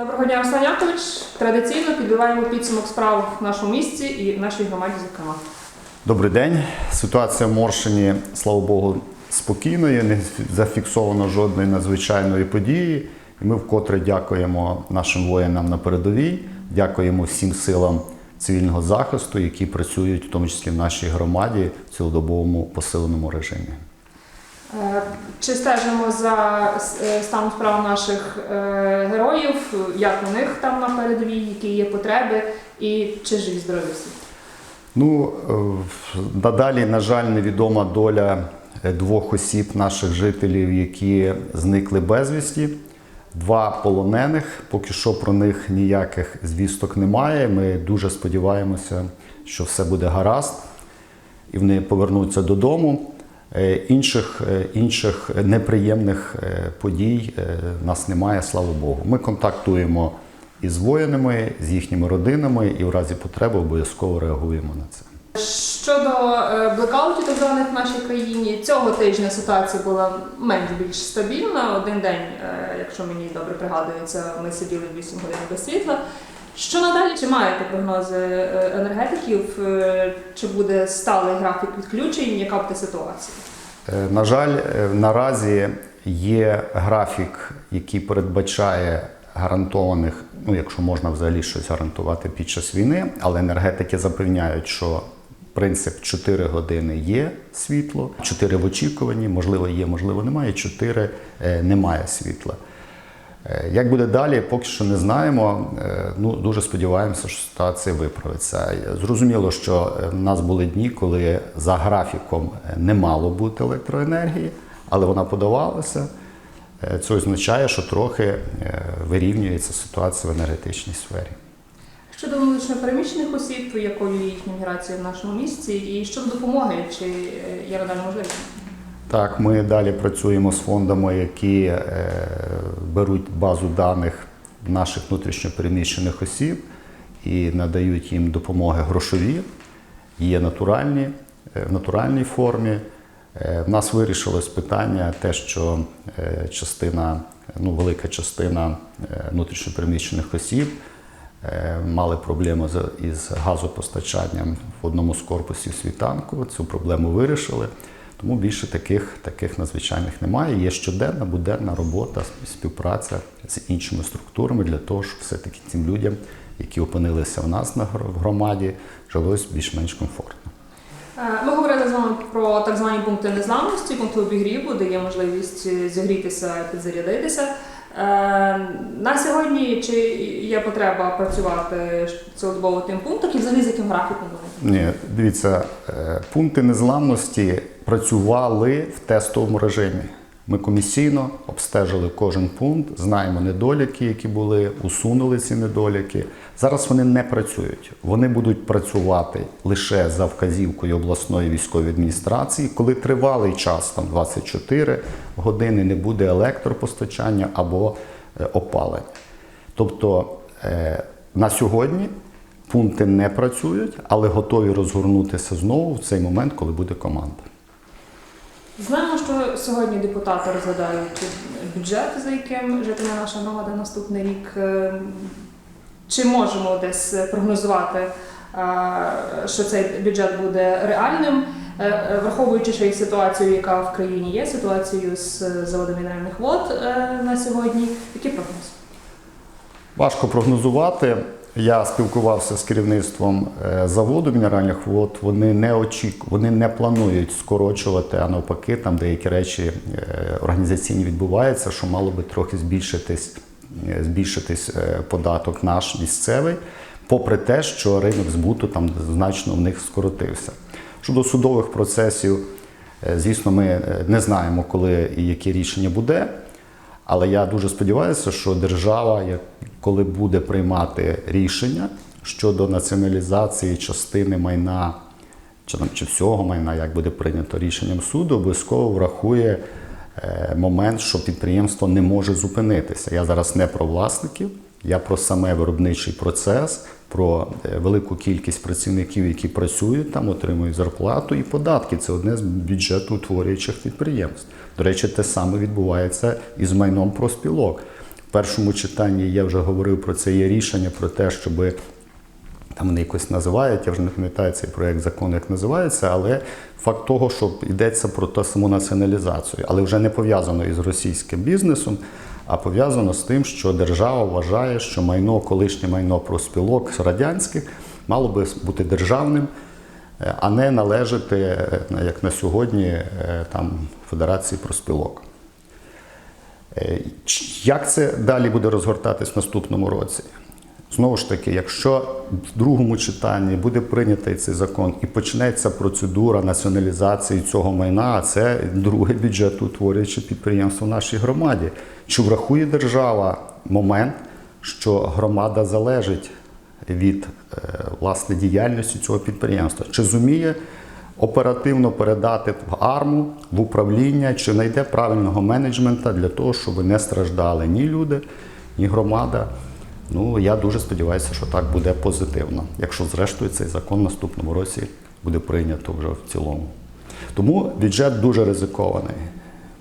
Доброго дня, Руслан Якович. Традиційно підбиваємо підсумок справ в нашому місті і в нашій громаді, зокрема. Добрий день. Ситуація в Моршині, слава Богу, спокійною, не зафіксовано жодної надзвичайної події. І ми вкотре дякуємо нашим воїнам на передовій, дякуємо всім силам цивільного захисту, які працюють, в тому числі в нашій громаді, в цілодобовому посиленому режимі. Е, Чи стежимо за е, станом справ наших е, героїв, як у них там на передовій, які є потреби, і чи живі здорові всі? Ну, надалі, на жаль, невідома доля двох осіб наших жителів, які зникли безвісті. Два полонених. Поки що про них ніяких звісток немає. Ми дуже сподіваємося, що все буде гаразд і вони повернуться додому. Е, Інших, е, інших неприємних е, подій нас немає, слава Богу. Ми контактуємо із воїнами, з їхніми родинами і в разі потреби обов'язково реагуємо на це. Щодо блекаутів так званих в нашій країні, цього тижня ситуація була менш більш стабільна. Один день, якщо мені добре пригадується, ми сиділи 8 годин без світла. Що надалі? Чи маєте прогнози енергетиків? Чи буде сталий графік відключень? Яка буде ситуація? Е, На жаль, е, наразі є графік, який передбачає гарантованих, ну якщо можна взагалі щось гарантувати під час війни, але енергетики запевняють, що принцип 4 години є світло, 4 в очікуванні, можливо, є, можливо, немає, 4 е, немає світла. Е, Як буде далі, поки що не знаємо. Е, Ну дуже сподіваємося, що ситуація виправиться. Зрозуміло, що е, в нас були дні, коли за графіком е, не мало бути електроенергії, але вона подавалася. Е, Це означає, що трохи е, вирівнюється ситуація в енергетичній сфері. Щодо внутрішньопереміщених осіб, якою є їхня міграція в нашому місті, і щодо допомоги, чи е, є надалі можливість? Так, ми далі працюємо з фондами, які е, беруть базу даних наших внутрішньопереміщених осіб і надають їм допомоги грошові, є натуральні, е, в натуральній формі. Е, В нас вирішилось питання те, що е, частина, ну, велика частина е, внутрішньопереміщених осіб е, мали проблеми з- із газопостачанням в одному з корпусів світанку. Цю проблему вирішили. Тому більше таких, таких надзвичайних немає. Є щоденна, буденна робота, співпраця з іншими структурами для того, щоб все-таки цим людям, які опинилися в нас на громаді, жилось більш-менш комфортно. Е, Ми говорили з вами про так звані пункти незламності, пункти обігріву, де є можливість е, зігрітися, підзарядитися. Е, На сьогодні чи є потреба працювати цілодобово тим пунктом і взагалі з яким графіком? Ні, дивіться, пункти незламності працювали в тестовому режимі. Ми комісійно обстежили кожен пункт, знаємо недоліки, які були, усунули ці недоліки. Зараз вони не працюють. Вони будуть працювати лише за вказівкою обласної військової адміністрації, коли тривалий час, там 24 години, не буде електропостачання або е, опалення. Тобто е, на сьогодні пункти не працюють, але готові розгорнутися знову в цей момент, коли буде команда. Знаємо, що сьогодні депутати розглядають бюджет, за яким житиме наша громада наступний рік. Е, Чи можемо десь прогнозувати, е, що цей бюджет буде реальним, Е, враховуючи ще й ситуацію, яка в країні є, ситуацію з заводом мінеральних вод на сьогодні? Які прогнози? Важко прогнозувати. Я спілкувався з керівництвом е, заводу мінеральних вод. Вони не очік... вони не планують скорочувати, а навпаки, там деякі речі е, організаційні відбуваються, що мало би трохи збільшитись, е, збільшитись податок наш місцевий, попри те, що ринок збуту там значно в них скоротився. Щодо судових процесів, звісно, ми не знаємо, коли і яке рішення буде. Але я дуже сподіваюся, що держава, як- коли буде приймати рішення щодо націоналізації частини майна чи, там, чи всього майна, як буде прийнято рішенням суду, обов'язково врахує е, момент, що підприємство не може зупинитися. Я зараз не про власників, я про саме виробничий процес, про е, велику кількість працівників, які працюють там, отримують зарплату і податки. Це одне з бюджетоутворюючих підприємств. До речі, те саме відбувається і з майном профспілок. В першому читанні я вже говорив про це є рішення про те, щоб там вони якось називають, я вже не пам'ятаю цей проект закону, як називається, але факт того, що йдеться про ту саму націоналізацію, але вже не пов'язано із російським бізнесом, а пов'язано з тим, що держава вважає, що майно, колишнє майно профспілок радянських мало би бути державним, е, а не належати, е, як на сьогодні, е, там Федерації профспілок. Е, Як це далі буде розгортатись в наступному році? Знову ж таки, якщо в другому читанні буде прийнятий цей закон і почнеться процедура націоналізації цього майна, а це друге бюджетоутворююче підприємство в нашій громаді, чи врахує держава момент, що громада залежить від е, власне діяльності цього підприємства? Чи зуміє оперативно передати в арму в управління, чи знайде правильного менеджмента для того, щоб не страждали ні люди, ні громада. Ну я дуже сподіваюся, що так буде позитивно, якщо зрештою цей закон наступному році буде прийнято вже в цілому. Тому бюджет дуже ризикований.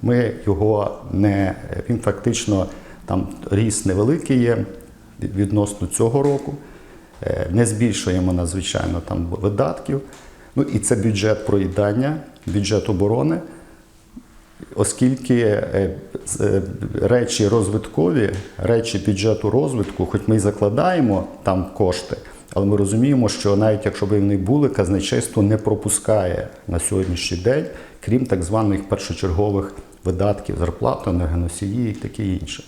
Ми його не він фактично там ріст невеликий є відносно цього року. Е, Не збільшуємо надзвичайно там видатків. Ну і це бюджет проїдання, бюджет оборони, оскільки е, з- е, речі розвиткові, речі бюджету розвитку, хоч ми й закладаємо там кошти, але ми розуміємо, що навіть якщо б вони були, казначейство не пропускає на сьогоднішній день, крім так званих першочергових видатків, зарплату, енергоносії і таке інше.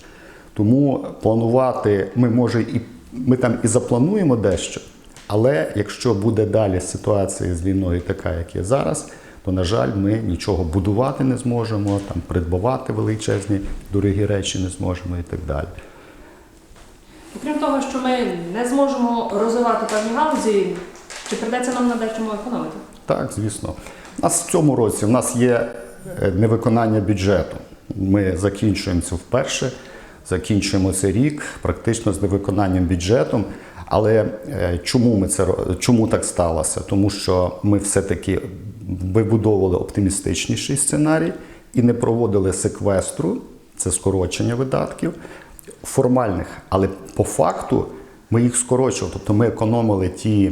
Тому планувати ми може і ми там і заплануємо дещо, але якщо буде далі ситуація з війною така, як є зараз, то на жаль, ми нічого будувати не зможемо, там придбавати величезні дорогі речі не зможемо і так далі. Окрім того, що ми не зможемо розвивати певні галузі, чи прийдеться нам на дечому економити? Так, звісно. У нас в цьому році в нас є е, невиконання бюджету. Ми закінчуємо це вперше, закінчуємо цей рік практично з невиконанням бюджету. Але е, чому ми це чому так сталося? Тому що ми все-таки вибудовували оптимістичніший сценарій і не проводили секвестру, це скорочення видатків формальних, але по факту ми їх скорочували. Тобто ми економили ті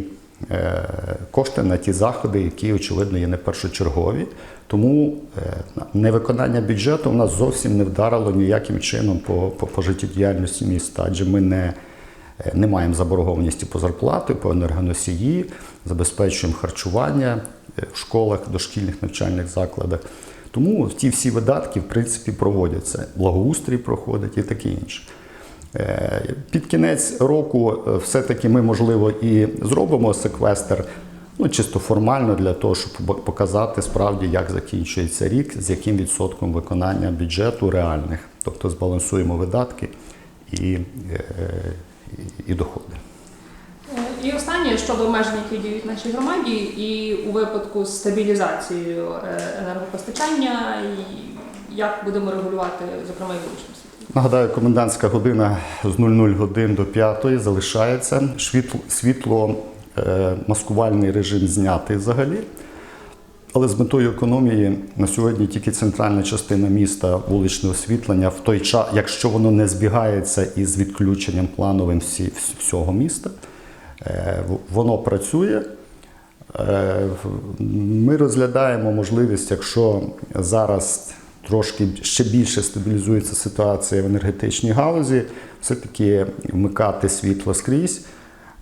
е, кошти на ті заходи, які, очевидно, є не першочергові. Тому е, невиконання бюджету в нас зовсім не вдарило ніяким чином по, по, по життєдіяльності міста, адже ми не, е, не маємо заборгованості по зарплати, по енергоносії, забезпечуємо харчування в школах, дошкільних навчальних закладах. Тому ті всі видатки, в принципі, проводяться. Благоустрій проходить і таке інше. Е, Під кінець року е, все-таки ми, можливо, і зробимо секвестр, ну, чисто формально, для того, щоб показати справді, як закінчується рік, з яким відсотком виконання бюджету реальних. Тобто збалансуємо видатки і, е, і, і доходи. І останнє щодо обмежень, які діють нашій громаді, і у випадку з стабілізацією е, енергопостачання, і як будемо регулювати, зокрема, і вуличну світло. Нагадаю, комендантська година з 00 годин до 5 залишається. Світло, е, маскувальний режим знятий взагалі. Але з метою економії на сьогодні тільки центральна частина міста вуличне освітлення в той час, якщо воно не збігається із відключенням плановим всі, всього міста, воно працює. Е, Ми розглядаємо можливість, якщо зараз трошки ще більше стабілізується ситуація в енергетичній галузі, все-таки вмикати світло скрізь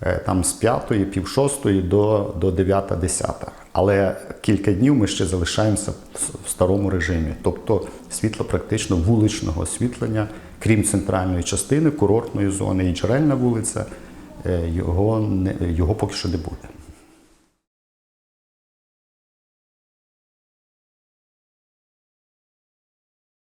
е, там з 5, пів шостої до, до 9, 10. Але кілька днів ми ще залишаємося в- старому режимі. Тобто світло практично вуличного освітлення, крім центральної частини, курортної зони і джерельна вулиця, е, його, не, його поки що не буде.